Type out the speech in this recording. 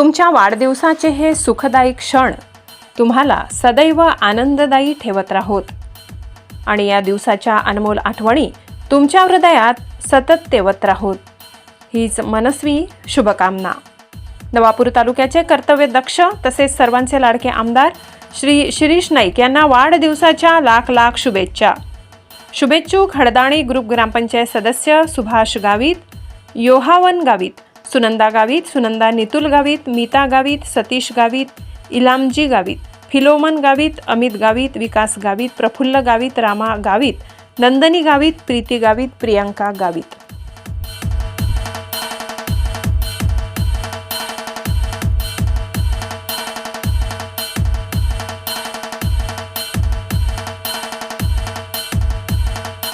तुमच्या वाढदिवसाचे हे सुखदायी क्षण तुम्हाला सदैव आनंददायी ठेवत राहोत. आणि या दिवसाच्या अनमोल आठवणी तुमच्या हृदयात सतत तेवत राहोत. हीच मनस्वी शुभकामना. नवापूर तालुक्याचे कर्तव्य दक्ष तसेच सर्वांचे लाडके आमदार श्री शिरीष नाईक यांना वाढदिवसाच्या लाख लाख शुभेच्छा. शुभेच्छुक हडदाणी ग्रुप ग्रामपंचायत सदस्य सुभाष गावित योहावन गावित सुनंदा गावित सुनंदा नितुल गावित मीता गावित सतीश गावित इलामजी गावित फिलोमन गावित अमित गावित विकास गावित प्रफुल्ल गावित रामा गावित नंदनी गावित प्रीती गावित प्रियांका गावित.